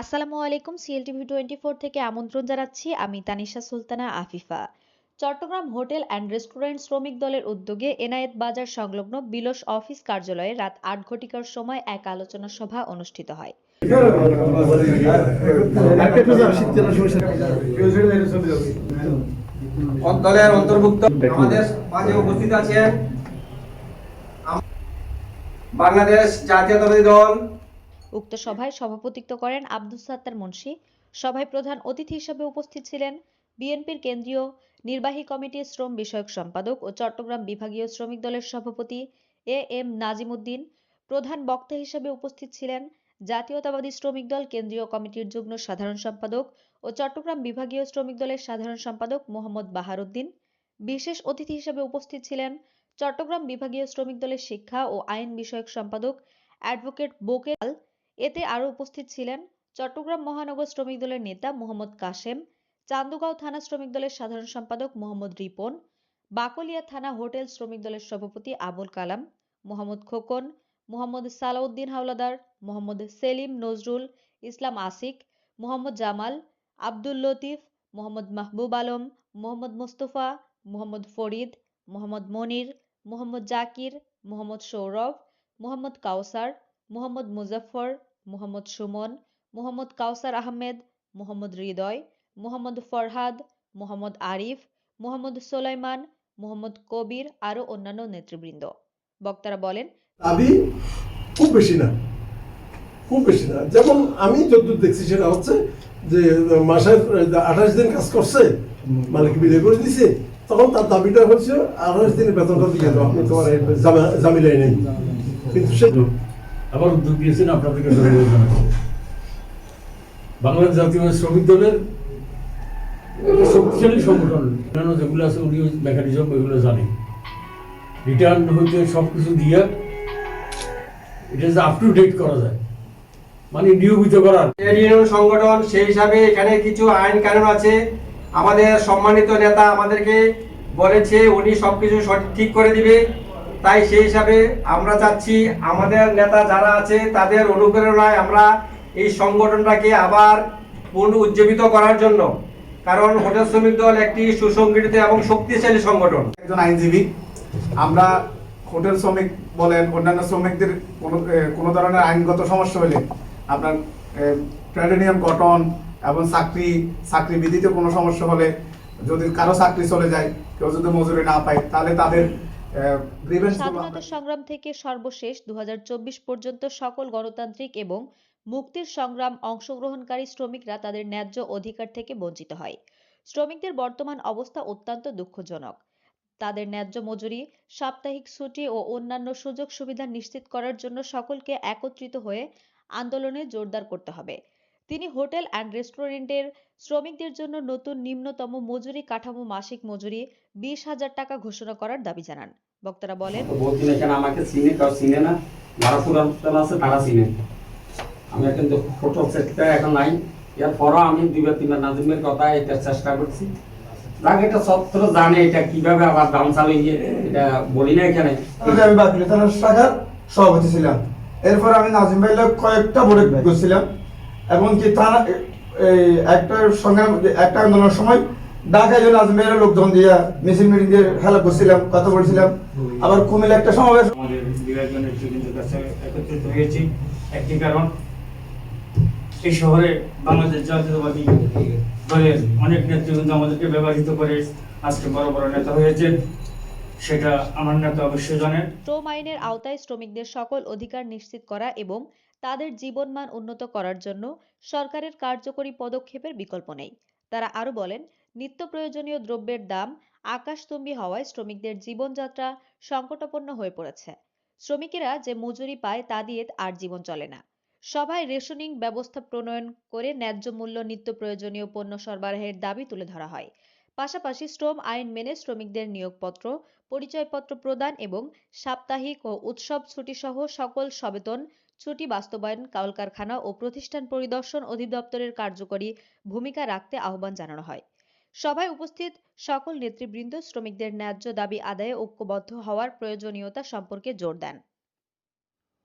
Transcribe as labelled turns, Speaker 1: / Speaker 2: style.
Speaker 1: আসসালামু আলাইকুম CLTV twenty four থেকে আমন্ত্রণ জানাচ্ছি আমি Tanisha Sultana Afifa. Chittagong hotel and restaurant শ্রমিক দলের উদ্যোগে এনায়েত বাজার সংলগ্ন বিলস অফিস কার্যালয়ে রাত আট ঘটিকার সময় এক আলোচনা সভা অনুষ্ঠিত হয়।
Speaker 2: বাংলাদেশ জাতীয়তাবাদী দল
Speaker 1: উক্ত সভায় সভাপতিত্ব করেন আব্দুস সাত্তার মুন্সি। সভায় প্রধান অতিথি হিসেবে উপস্থিত ছিলেন বিএনপির কেন্দ্রীয় নির্বাহী কমিটির শ্রম বিষয়ক সম্পাদক ও চট্টগ্রাম বিভাগীয় শ্রমিক দলের সভাপতি এ এম নাজিমুদ্দিন। প্রধান বক্তা হিসেবে উপস্থিত ছিলেন জাতীয়তাবাদী শ্রমিক দল কেন্দ্রীয় কমিটির যুগ্ম সাধারণ সম্পাদক ও চট্টগ্রাম বিভাগীয় শ্রমিক দলের সাধারণ সম্পাদক মোহাম্মদ বাহারুদ্দিন। বিশেষ অতিথি হিসেবে উপস্থিত ছিলেন চট্টগ্রাম বিভাগীয় শ্রমিক দলের শিক্ষা ও আইন বিষয়ক সম্পাদক অ্যাডভোকেট বোকে আল এতে আরও উপস্থিত ছিলেন চট্টগ্রাম মহানগর শ্রমিক দলের নেতা মোহাম্মদ কাশেম, চান্দগাঁও থানা শ্রমিক দলের সাধারণ সম্পাদক মোহাম্মদ রিপন, বাকলিয়া থানা হোটেল শ্রমিক দলের সভাপতি আবুল কালাম, মোহাম্মদ খোকন, মোহাম্মদ সালাউদ্দিন হাওলাদার, মোহাম্মদ সেলিম নজরুল ইসলাম আসিক, মোহাম্মদ জামাল, আব্দুল লতিফ, মোহাম্মদ মাহবুব আলম, মোহাম্মদ মোস্তফা, মোহাম্মদ ফরিদ, মোহাম্মদ মনির, মোহাম্মদ জাকির, মোহাম্মদ সৌরভ, মোহাম্মদ কাউসার, মোহাম্মদ মুজাফফর মোহাম্মদ সুমন, মোহাম্মদ কাউসার আহমেদ, মোহাম্মদ হৃদয়, মোহাম্মদ ফরহাদ, মোহাম্মদ আরিফ, মোহাম্মদ সোলাইমান, মোহাম্মদ কবির আরও অন্যান্য নেতৃবৃন্দ। বক্তারা বলেন
Speaker 3: খুব বেশি না, খুব বেশি না। যেমন আমি যতদূর দেখছি সেটা হচ্ছে যে, মাসের আঠাশ দিন কাজ করছে, মালিক বিদায় করে দিছে, তখন তার দাবিটা হচ্ছে আঠাশ দিনের বেতনটা দিয়ে আপনি তোমার নেই। কিন্তু সে
Speaker 4: আবার উদ্যোগ দিয়েছেন আপনাদেরকে ধন্যবাদ জানাচ্ছি। বাংলাদেশ জাতীয় শ্রমিক দলের শক্তিশালী সংগঠন অন্যান্য যেগুলো আছে উনি মেকানিজম এগুলো জানে। রিটার্ন হইতে সব কিছু দিয়ে এটা যে আপ টু ডেট করা যায় মানে নিয়মিত করার।
Speaker 2: সংগঠন, সেই হিসাবে এখানে কিছু আইন কানুন আছে। আমাদের সম্মানিত নেতা আমাদেরকে বলেছে, উনি সবকিছু সঠিক ঠিক করে দিবে। তাই সেই হিসাবে আমরা চাচ্ছি আমাদের নেতা যারা আছে, তাদের অনুপ্রেরণায় আমরা এই সংগঠনটাকে আবার পুনঃ উজ্জীবিত করার জন্য। কারণ হোটেল শ্রমিক দল একটি সুসংগঠিত এবং শক্তিশালী সংগঠন।
Speaker 5: একজন আইনজীবী। আমরা হোটেল শ্রমিক বলেন, অন্যান্য শ্রমিকদের কোনো কোনো ধরনের আইনগত সমস্যা হলে আপনার ইউনিয়ন গঠন এবং চাকরি চাকরি বিধিতে কোনো সমস্যা হলে যদি কারও চাকরি চলে যায়, কেউ যদি মজুরি না পায়, তাহলে তাদের
Speaker 1: স্বাধীনতা সংগ্রাম থেকে সর্বশেষ দু পর্যন্ত সকল গণতান্ত্রিক এবং মুক্তির সংগ্রাম অংশগ্রহণকারী শ্রমিকরা তাদের ন্যায্য অধিকার থেকে বঞ্চিত হয়। শ্রমিকদের বর্তমান অবস্থা অত্যন্ত দুঃখজনক। তাদের ন্যায্য মজুরি সাপ্তাহিক ছুটি ও অন্যান্য সুযোগ সুবিধা নিশ্চিত করার জন্য সকলকে একত্রিত হয়ে আন্দোলনে জোরদার করতে হবে। তিনি হোটেল অ্যান্ড রেস্টুরেন্টের শ্রমিকদের জন্য নতুন নিম্নতম মজুরি কাঠামো মাসিক মজুরি বিশ হাজার টাকা ঘোষণা করার দাবি জানান। বক্তারা বলেন
Speaker 6: আমাকে চিনে কেউ চিনে না। যারা আছে তারা চিনে। আমি কিন্তু হোটেল সেক্টর এখন নাই। এরপরও আমি দুইবার তিনবার নাজিমের কথা এটা চেষ্টা করছি। যাক এটা সত্র জানে এটা কীভাবে আবার দাম চালিয়ে এটা বলি না এখানে।
Speaker 7: আমি বাতিল থানার শাখার সভাপতি ছিলাম। এরপর আমি নাজিম ভাইলা কয়েকটা বোর্ডে গেছিলাম এবং কি থানা এই একটা সংগ্রাম একটা আন্দোলনের সময় ঢাকায় যে নাজিম ভাইয়ের লোকজন দিয়ে মিছিল মিটিং দিয়ে হেল্প করছিলাম, কথা বলছিলাম। আবার কুমিল্লা একটা সমাবেশ।
Speaker 8: আমাদের বিভাগীয় নেতৃবৃন্দের কাছে একত্রিত হয়েছি। একটি কারণ, এই শহরে বাংলাদেশ জাতীয়তাবাদী দলের অনেক নেতৃবৃন্দ আমাদেরকে ব্যবহৃত করে আজকে বড় বড় নেতা হয়েছে সেটা আমার নেতা অবশ্যই জানেন।
Speaker 1: শ্রম আইনের আওতায় শ্রমিকদের সকল অধিকার নিশ্চিত করা এবং তাদের জীবনমান উন্নত করার জন্য সরকারের কার্যকরী পদক্ষেপের বিকল্প নেই। তারা আরও বলেন, নিত্য প্রয়োজনীয় দ্রব্যের দাম আকাশতুম্বী হওয়ায় শ্রমিকদের জীবনযাত্রা সংকটাপন্ন হয়ে পড়েছে। শ্রমিকেরা যে মজুরি পায় তা দিয়ে আর জীবন চলে না। সভায় রেশনিং ব্যবস্থা প্রণয়ন করে ন্যায্য মূল্য নিত্য প্রয়োজনীয় পণ্য সরবরাহের দাবি তুলে ধরা হয়। পাশাপাশি শ্রম আইন মেনে শ্রমিকদের নিয়োগপত্র, পরিচয়পত্র প্রদান এবং সাপ্তাহিক ও উৎসব ছুটি সহ সকল সবেতন, ছুটি বাস্তবায়ন, কলকারখানা ও প্রতিষ্ঠান পরিদর্শন অধিদপ্তরের কার্যকরী ভূমিকা রাখতে আহ্বান জানানো হয়। সভায় উপস্থিত সকল নেতৃবৃন্দ শ্রমিকদের ন্যায্য দাবি আদায়ে ঐক্যবদ্ধ হওয়ার প্রয়োজনীয়তা সম্পর্কে জোর দেন।